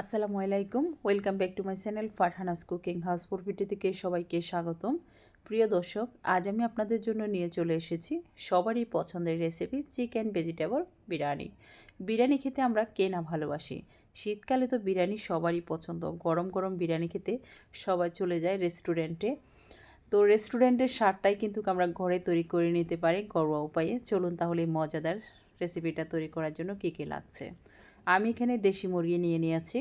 আসসালামু আলাইকুম। Welcome back to my channel Farhana's cooking house video থেকে সবাইকে স্বাগতম। প্রিয় দর্শক, আজ আমি আপনাদের জন্য নিয়ে চলে এসেছি সবারই পছন্দের recipe chicken vegetable biryani. Biryani খেতে আমরা কে না ভালোবাসি? শীতকালে তো বিরিয়ানি সবারই পছন্দ। গরম গরম বিরিয়ানি খেতে সবাই চলে যায় রেস্টুরেন্টে তো রেস্টুরেন্টের স্বাদটাই কিন্তু আমরা ঘরে তৈরি করে নিতে পারি ঘরোয়া উপায়ে। চলুন তাহলে মজাদার রেসিপিটা তৈরি করার জন্য কী কী লাগছে? আমি এখানে দেশি মুরগি নিয়ে নিয়েছি।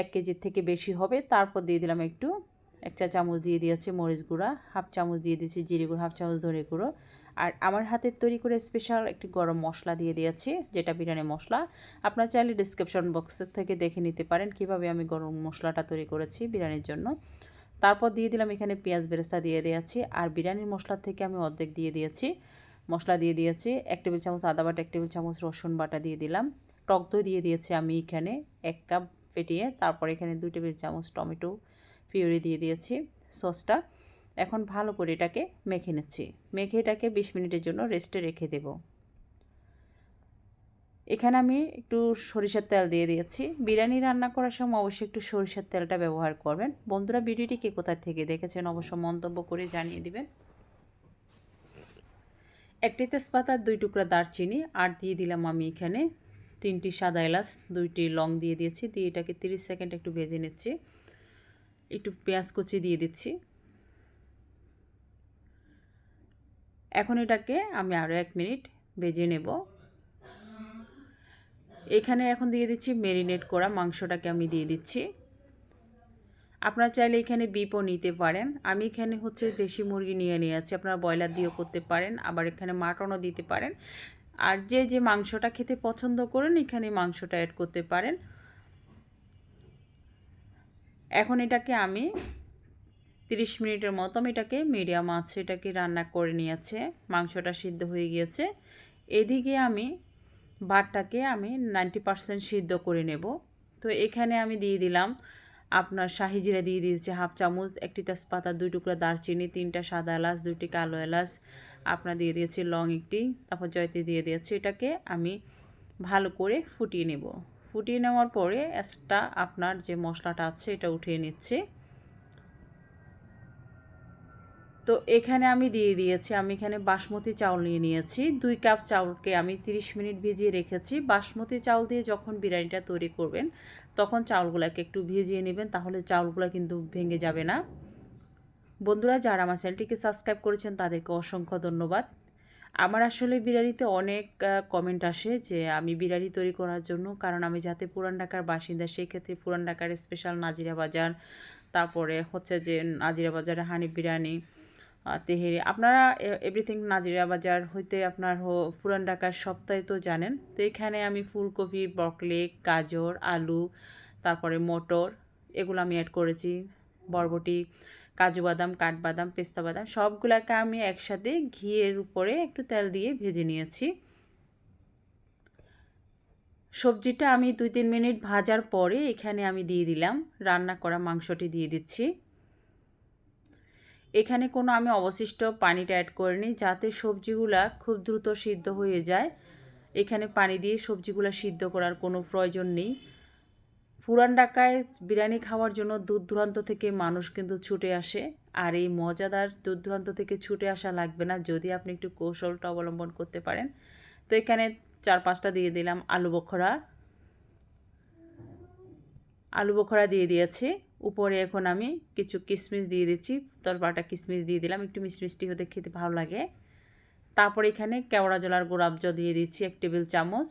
এক কেজির থেকে বেশি হবে। তারপর দিয়ে দিলাম একটু, এক চা চামচ দিয়ে দিয়েছি মরিচ গুঁড়া, হাফ চামচ দিয়ে দিয়েছি জিরে গুঁড়ো, হাফ চামচ ধরে গুঁড়ো। আর আমার হাতের তৈরি করে স্পেশাল একটি গরম মশলা দিয়ে দিয়েছি, যেটা বিরিয়ানি মশলা। আপনার চাইলে ডিসক্রিপশন বক্সের থেকে দেখে নিতে পারেন কীভাবে আমি গরম মশলাটা তৈরি করেছি বিরিয়ানির জন্য। তারপর দিয়ে দিলাম এখানে পেঁয়াজ বেরেস্তা দিয়ে দিয়েছি। আর বিরিয়ানির মশলার থেকে আমি অর্ধেক দিয়ে দিয়েছি। মশলা দিয়ে দিয়েছি, এক টেবিল চামচ আদা বাটা, এক টেবিল চামচ রসুন বাটা দিয়ে দিলাম। টক দই দিয়ে দিয়েছি আমি এখানে। এক কাপ ফেটিয়ে তারপর এখানে দুই টেবিল চামচ টমেটো পিউরি দিয়ে দিয়েছি সসটা। এখন ভালো করে এটাকে মেখে নিচ্ছি। মেখে এটাকে বিশ মিনিটের জন্য রেস্টে রেখে দেব। এখানে আমি একটু সরিষার তেল দিয়ে দিয়েছি। বিরিয়ানি রান্না করার সময় অবশ্যই একটু সরিষার তেলটা ব্যবহার করবেন। বন্ধুরা, ভিডিওটি কে কোথায় থেকে দেখেছেন অবশ্য মন্তব্য করে জানিয়ে দিবেন। একটি তেজপাতা দুই টুকরা দারচিনি, আর দিয়ে দিলাম আমি এখানে তিনটি সাদা এলাচ, দুইটি লং দিয়ে দিয়েছি, দিয়ে এটাকে তিরিশ সেকেন্ড একটু ভেজে নিচ্ছি। একটু পেঁয়াজ কুচি দিয়ে দিচ্ছি। এখন এটাকে আমি আরও এক মিনিট ভেজে নেব। এখানে এখন দিয়ে দিচ্ছি ম্যারিনেট করা মাংসটাকে আমি দিয়ে দিচ্ছি। আপনারা চাইলে এখানে বিপও নিতে পারেন। আমি এখানে হচ্ছে দেশি মুরগি নিয়ে নিয়েছি আপনারা ব্রয়লার দিয়েও করতে পারেন, আবার এখানে মাটনও দিতে পারেন। আর যে যে মাংসটা খেতে পছন্দ করেন, এখানে মাংসটা অ্যাড করতে পারেন। এখন এটাকে আমি তিরিশ মিনিটের মতো আমি এটাকে মিডিয়াম আছে, এটাকে রান্না করে নিয়েছে। মাংসটা সিদ্ধ হয়ে গিয়েছে। এদিকে আমি ভাতটাকে আমি নাইনটি পারসেন্ট সিদ্ধ করে নেব। তো এখানে আমি দিয়ে দিলাম আপনার শাহি জিরা দিয়ে দিয়েছি হাফ চামচ, একটি তেজপাতা, দুই টুকরা দারচিনি, তিনটা সাদা এলাচ, দুইটি কালো এলাচ আপনার দিয়ে দিয়েছি লং একটি, তারপর জয়তি দিয়ে দিয়েছি এটাকে আমি ভালো করে ফুটিয়ে নেব। ফুটিয়ে নেওয়ার পরে একটা আপনার যে মশলাটা আছে এটা উঠিয়ে নিচ্ছি। তো এখানে আমি দিয়ে দিয়েছি, আমি এখানে বাসমতি চাউল নিয়ে নিয়েছি। দুই কাপ চাউলকে আমি 30 মিনিট ভিজিয়ে রেখেছি। বাসমতি চাউল দিয়ে যখন বিরিয়ানিটা তৈরি করবেন, তখন চাউলগুলোকে একটু ভিজিয়ে নেবেন, তাহলে চাউলগুলো কিন্তু ভেঙে যাবে না। বন্ধুরা, যারা আমার চ্যানেলটিকে সাবস্ক্রাইব করেছেন, তাদেরকে অসংখ্য ধন্যবাদ। আমার আসলে বিরিয়ানিতে অনেক কমেন্ট আসে যে আমি বিরিয়ানি তৈরি করার জন্য, কারণ আমি যাতে পুরান ঢাকার বাসিন্দা সেই ক্ষেত্রে পুরান ঢাকার স্পেশাল নাজিরা বাজার, তারপরে হচ্ছে যে নাজিরা বাজারে হানি বিরিয়ানি তেহেরি, আপনারা এভরিথিং নাজিরা বাজার হইতে আপনার হো, পুরান ঢাকার সপ্তাহে তো জানেন। তো এখানে আমি ফুলকপি ব্রকলি গাজর, আলু, তারপরে মটর, এগুলো আমি অ্যাড করেছি, বরবটি কাজু বাদাম কাঠবাদাম পেস্তা বাদাম, সবগুলোকে আমি একসাথে ঘিয়ের উপরে একটু তেল দিয়ে ভেজে নিয়েছি। সবজিটা আমি দুই তিন মিনিট ভাজার পরে এখানে আমি দিয়ে দিলাম, রান্না করা মাংসটি দিয়ে দিচ্ছি। এখানে কোনো আমি অবশিষ্ট পানিটা অ্যাড করিনি, যাতে সবজিগুলা খুব দ্রুত সিদ্ধ হয়ে যায়। এখানে পানি দিয়ে সবজিগুলো সিদ্ধ করার কোনো প্রয়োজন নেই। পুরান ঢাকায় বিরিয়ানি খাওয়ার জন্য দূর দূরান্ত থেকে মানুষ কিন্তু ছুটে আসে, আর এই মজাদার দূর দূরান্ত থেকে ছুটে আসা লাগবে না, যদি আপনি একটু কৌশলটা অবলম্বন করতে পারেন। তো এখানে চার পাঁচটা দিয়ে দিলাম আলু বখরা। আলু বখরা দিয়ে দিয়েছি। উপরে এখন আমি কিছু কিশমিশ দিয়ে দিচ্ছি তরপাটা কিশমিশ দিয়ে দিলাম, একটু মিষ্টি হতে খেতে ভালো লাগে। তারপর এখানে কেওড়া জলার গোলাপ জল দিয়ে দিচ্ছি, এক টেবিল চামচ।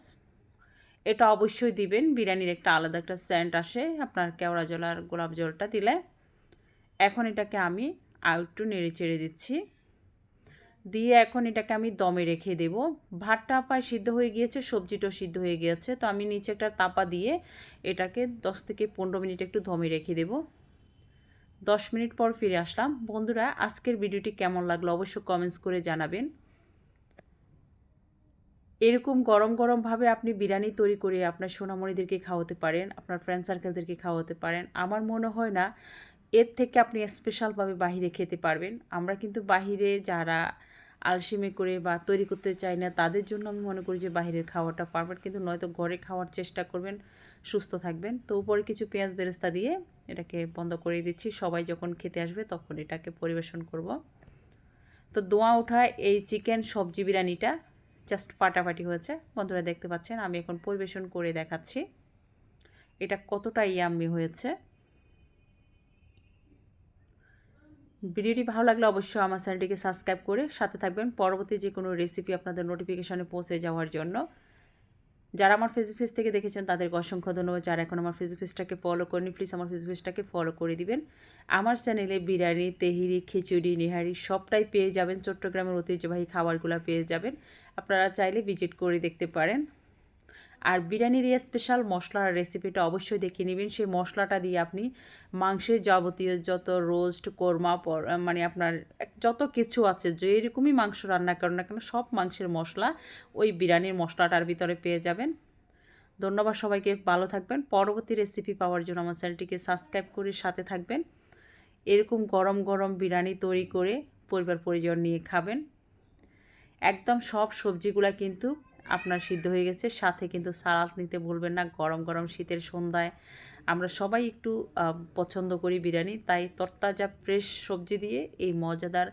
এটা অবশ্যই দিবেন। বিরিয়ানির একটা আলাদা একটা সেন্ট আসে, আপনার কেওড়া জল আর গোলাপ জলটা দিলে। এখন এটাকে আমি আর একটু নেড়ে চেড়ে দিচ্ছি। দিয়ে এখন এটাকে আমি দমে রেখে দেব। ভাতটা প্রায় সিদ্ধ হয়ে গিয়েছে, সবজিটাও সিদ্ধ হয়ে গিয়েছে। তো আমি নিচে একটা তাপা দিয়ে এটাকে দশ থেকে পনেরো মিনিট একটু দমে রেখে দেব। দশ মিনিট পর ফিরে আসলাম। বন্ধুরা, আজকের ভিডিওটি কেমন লাগল অবশ্যই কমেন্টস করে জানাবেন। এরকম গরম গরমভাবে আপনি বিরিয়ানি তৈরি করে আপনার সোনামণিদেরকে খাওয়াতে পারেন, আপনার ফ্রেন্ড সার্কেলদেরকে খাওয়াতে পারেন, আমার মনে হয় না এর থেকে আপনি স্পেশালভাবে বাহিরে খেতে পারবেন। আমরা কিন্তু বাহিরে যারা আলসিমে করে বা তৈরি করতে চাই না, তাদের জন্য আমি মনে করি যে বাহিরের খাওয়াটা পারবেন কিন্তু নয়তো ঘরে খাওয়ার চেষ্টা করবেন, সুস্থ থাকবেন। তো উপরে কিছু পেঁয়াজ বেরেস্তা দিয়ে এটাকে বন্ধ করে দিচ্ছি, সবাই যখন খেতে আসবে তখন এটাকে পরিবেশন করব। তো দোয়া ওঠা এই চিকেন সবজি বিরিয়ানিটা জাস্ট ফাটাফাটি হয়েছে। বন্ধুরা দেখতে পাচ্ছেন, আমি এখন পরিবেশন করে দেখাচ্ছি। এটা কতটা ইয়াম্মি হয়েছে। ভিডিওটি ভালো লাগলে অবশ্যই আমার চ্যানেলটিকে সাবস্ক্রাইব করে সাথে থাকবেন। পরবর্তী যে কোনো রেসিপি আপনাদের নোটিফিকেশানে পৌঁছে যাওয়ার জন্য। যারা আমার ফেসবুক পেজ থেকে দেখেছেন, তাদেরকে অসংখ্য ধন্যবাদ। যারা এখন আমার ফেসবুক পেজটাকে ফলো করেনি প্লিজ আমার ফেসবুক পেজটাকে ফলো করে দিবেন। আমার চ্যানেলে বিরিয়ানি, তেহিরি, খিচুড়ি, নিহারি সবটাই পেয়ে যাবেন। চট্টগ্রামের ঐতিহ্যবাহী খাবারগুলো পেয়ে যাবেন। আপনারা চাইলে ভিজিট করে দেখতে পারেন। আর বিরিয়ানির এই স্পেশাল মশলার রেসিপিটা অবশ্যই দেখিয়ে নেবেন। সেই মশলাটা দিয়ে আপনি মাংসের যাবতীয় যত রোস্ট কোরমা মানে আপনার যত কিছু আছে, যে এরকমই মাংস রান্না করেন না কেন, সব মাংসের মশলা ওই বিরিয়ানির মশলাটার ভিতরে পেয়ে যাবেন। ধন্যবাদ সবাইকে, ভালো থাকবেন। পরবর্তী রেসিপি পাওয়ার জন্য আমার চ্যানেলটিকে সাবস্ক্রাইব করে সাথে থাকবেন। এরকম গরম গরম বিরিয়ানি তৈরি করে পরিবার পরিজন নিয়ে খাবেন। একদম সব সবজিগুলা কিন্তু আপনার সিদ্ধ হয়ে গেছে। সাথে কিন্তু সালাদ নিতে ভুলবেন না। গরম গরম শীতের সন্ধ্যায় আমরা সবাই একটু পছন্দ করি বিরিয়ানি। তাই তরতাজা ফ্রেশ সবজি দিয়ে এই মজাদার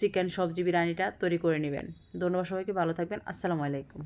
চিকেন সবজি বিরিয়ানিটা তৈরি করে নেবেন। ধন্যবাদ সবাইকে। ভালো থাকবেন। আসসালামু আলাইকুম।